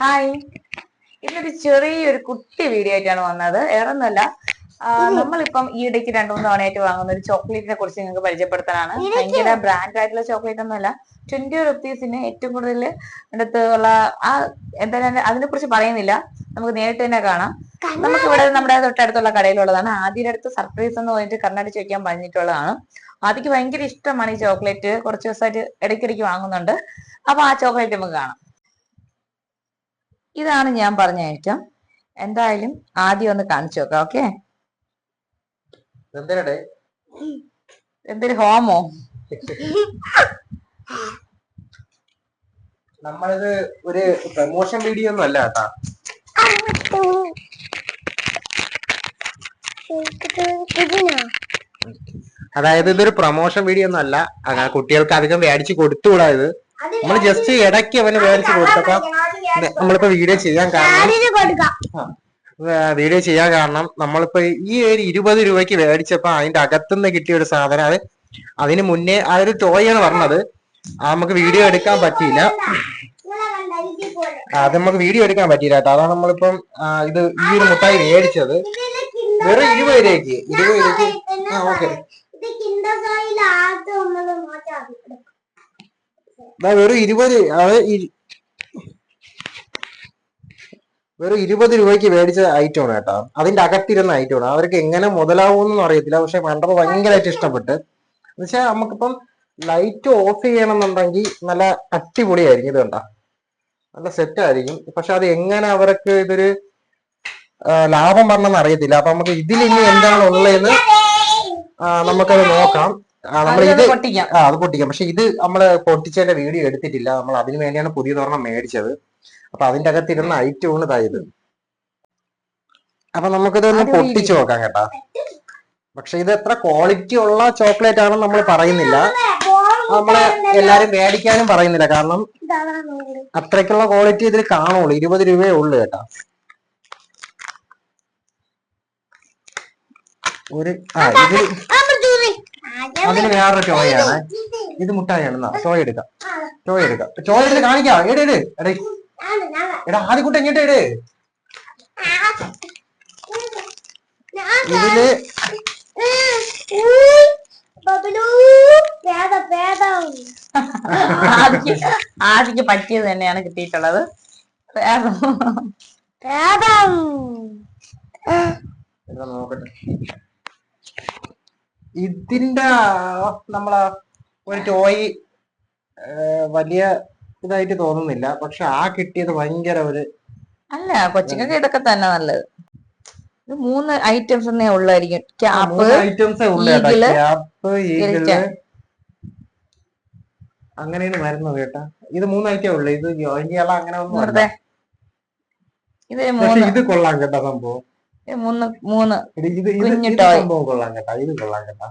Hi ഇന്നൊരു ചെറിയൊരു കുട്ടി വീഡിയോ ആയിട്ടാണ് വന്നത്. വേറൊന്നുമല്ല. ആ, നമ്മളിപ്പം ഈ ഇടയ്ക്ക് രണ്ടു മൂന്ന് തവണയായിട്ട് വാങ്ങുന്ന ഒരു ചോക്ലേറ്റിനെ കുറിച്ച് നിങ്ങൾക്ക് പരിചയപ്പെടുത്താനാണ്. ഭയങ്കര ബ്രാൻഡ് ആയിട്ടുള്ള ചോക്ലേറ്റ് ഒന്നുമല്ല. ട്വന്റി റുപ്പീസിന് ഏറ്റവും കൂടുതൽ അടുത്ത് ഉള്ള ആ എന്തായാലും അതിനെ കുറിച്ച് പറയുന്നില്ല. നമുക്ക് നേരിട്ട് തന്നെ കാണാം. നമുക്ക് ഇവിടെ നമ്മുടെ തൊട്ടടുത്തുള്ള കടയിലുള്ളതാണ്. ആദ്യയുടെ അടുത്ത് സർപ്രൈസ് എന്ന് പറഞ്ഞിട്ട് കണ്ണടിച്ച് വെക്കാൻ പറഞ്ഞിട്ടുള്ളതാണ്. ആദ്യക്ക് ഭയങ്കര ഇഷ്ടമാണ് ഈ ചോക്ലേറ്റ് കുറച്ച് ദിവസമായിട്ട് ഇടയ്ക്കിടയ്ക്ക് വാങ്ങുന്നുണ്ട്. അപ്പൊ ആ ചോക്ലേറ്റ് നമുക്ക് കാണാം. ഇതാണ് ഞാൻ പറഞ്ഞ ഐറ്റം എന്തായാലും ആദ്യം ഒന്ന് കാണിച്ചു നോക്കാം ഓക്കെ എന്തൊരു ഹോമോ? നമ്മളിത് ഒരു പ്രമോഷൻ വീഡിയോ ഒന്നും അല്ല കേട്ടാ. അതായത് ഇതൊരു പ്രൊമോഷൻ വീഡിയോ ഒന്നും അല്ല. കുട്ടികൾക്ക് അധികം മേടിച്ച് കൊടുത്തുകൂടാ ഇത്. നമ്മൾ ജസ്റ്റ് ഇടയ്ക്ക് അവന് മേടിച്ച് കൊടുത്തപ്പോ നമ്മളിപ്പോ വീഡിയോ ചെയ്യാൻ കാരണം വീഡിയോ ചെയ്യാൻ കാരണം നമ്മളിപ്പോ ഈ ഒരു ഇരുപത് രൂപയ്ക്ക് മേടിച്ചപ്പോ അതിന്റെ അകത്തുനിന്ന് കിട്ടിയ ഒരു സാധനം അത് അതിന് മുന്നേ ആ ഒരു ടോയാണ് പറഞ്ഞത്. ആ നമുക്ക് വീഡിയോ എടുക്കാൻ പറ്റിയില്ല. അത് നമുക്ക് വീഡിയോ എടുക്കാൻ പറ്റിയില്ല കേട്ടോ. അതാണ് നമ്മളിപ്പം ഇത് ഈ ഒരു മുട്ടായി മേടിച്ചത്. വെറും ഇരുപത് രൂപയ്ക്ക്. ഇരുപത് രൂപയ്ക്ക്. ആ ഓക്കെ വെറും ഇരുപത് അത് വെറും ഇരുപത് രൂപയ്ക്ക് മേടിച്ച ഐറ്റമാണ് കേട്ടോ. അതിന്റെ അകത്തിരുന്ന ഐറ്റമാണ് അവർക്ക് എങ്ങനെ മുതലാവുമെന്നൊന്നും അറിയത്തില്ല. പക്ഷെ കണ്ടപ്പോ ഭയങ്കരമായിട്ട് ഇഷ്ടപ്പെട്ട്. എന്നുവെച്ചാൽ നമുക്കിപ്പം ലൈറ്റ് ഓഫ് ചെയ്യണമെന്നുണ്ടെങ്കിൽ നല്ല അടിപൊളിയായിരിക്കും ഇത് കണ്ട. നല്ല സെറ്റ് ആയിരിക്കും. പക്ഷെ അത് എങ്ങനെ അവർക്ക് ഇതൊരു ലാഭം പറഞ്ഞെന്ന് അറിയത്തില്ല. അപ്പൊ നമുക്ക് ഇതിൽ ഇനി എന്താണ് ഉള്ളതെന്ന് നമുക്കത് നോക്കാം. നമ്മൾ ഇത് പൊട്ടിക്കാം. ആ അത് പൊട്ടിക്കാം. പക്ഷെ ഇത് നമ്മൾ പൊട്ടിച്ചതിന്റെ വീഡിയോ എടുത്തിട്ടില്ല. നമ്മൾ അതിനു വേണ്ടിയാണ് പുതിയ തുറണം മേടിച്ചത്. അപ്പൊ അതിന്റെ അകത്തിരുന്ന ഐറ്റമാണ് ഇതായത്. അപ്പൊ നമുക്കിതൊന്ന് ഒന്ന് പൊട്ടിച്ചു നോക്കാം കേട്ടാ. പക്ഷെ ഇത് എത്ര ക്വാളിറ്റി ഉള്ള ചോക്ലേറ്റ് ആണെന്ന് നമ്മൾ പറയുന്നില്ല. നമ്മൾ എല്ലാരും മേടിക്കാനും പറയുന്നില്ല. കാരണം അത്രയ്ക്കുള്ള ക്വാളിറ്റി ഇതിൽ കാണുള്ളൂ. ഇരുപത് രൂപയേ ഉള്ളു കേട്ടാ. ഒരു ആ ഇത് അതിന് വേറൊരു ടോയാണ് ഇത് മുട്ടായാണ് ടോയ് എടുക്കാം. ടോയ് എടുക്കാം. ടോയ് എടുത്ത് കാണിക്കാം. എടേ. എടേ. എടേ ആദ്യക്കുട്ടി എങ്ങോട്ട് എടേ ഇതിൽ പറ്റിയത് തന്നെയാണ് കിട്ടിയിട്ടുള്ളത്. ഇതിന്റെ നമ്മളെ ഒരു ടോയ് വലിയ ഇതായിട്ട് തോന്നുന്നില്ല. പക്ഷെ ആ കിട്ടിയത് ഭയങ്കര ഒരു അല്ല കൊച്ചുങ്ങൾക്ക് ഇതൊക്കെ തന്നെ നല്ലത്. മൂന്ന് ഐറ്റംസ് തന്നെ ഉള്ളായിരിക്കും. ക്യാപ് ഐറ്റംസേ ഉള്ളു ക്യാപ്പ് ഈഗിൾ അങ്ങനെയാണ് വരുന്നത് കേട്ടാ. ഇത് മൂന്ന് ഐറ്റം ഉള്ളു. ഇത് ജോയിന്റ് ചെയ്യാൻ അങ്ങനെ ഒന്നും ഇത് മൂന്ന്. ഇത് കൊള്ളാം കേട്ടാ സംഭവം. മൂന്ന് മൂന്ന് ഇത് ഇത്. സംഭവം കൊള്ളാം കേട്ടാ. ഇത് കൊള്ളാം കേട്ടാ.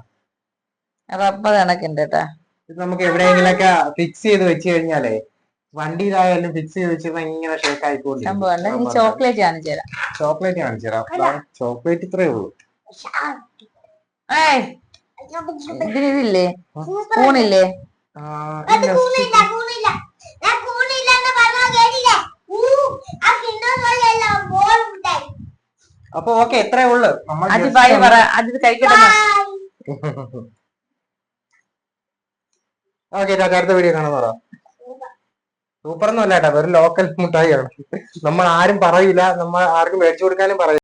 റബ്ബർ കണക്കുണ്ട് കേട്ടാ. ഇത് നമുക്ക് എവിടെയെങ്കിലൊക്കെ ഫിക്സ് ചെയ്ത് വെച്ച് കഴിഞ്ഞാലേ വണ്ടിയിലായാലും ഫിക്സ് ചെയ്ത് വെച്ചാൽ ഇങ്ങനെ ഷേക്ക് ആയിക്കോട്ടെ ചോക്ലേറ്റ് കാണിച്ചു തരാം. ചോക്ലേറ്റ് കാണിച്ചു തരാം. ചോക്ലേറ്റ് ഇത്രേ ഉള്ളൂ. ഇതില്ലേ? സ്പൂണില്ലേ അപ്പൊ ഓക്കെ എത്രേ ഉള്ളു. ബായി ഒന്ന് പറ ഇത് കഴിക്കട്ടെ. ഓക്കെ അടുത്ത വീഡിയോ കാണാൻ പറ. സൂപ്പർ ഒന്നും അല്ല കേട്ടോ. വെറും ലോക്കൽ മുട്ടായിയാണ് നമ്മൾ ആരും പറയില്ല നമ്മൾ ആർക്കും മേടിച്ചു കൊടുക്കാനും പറയില്ല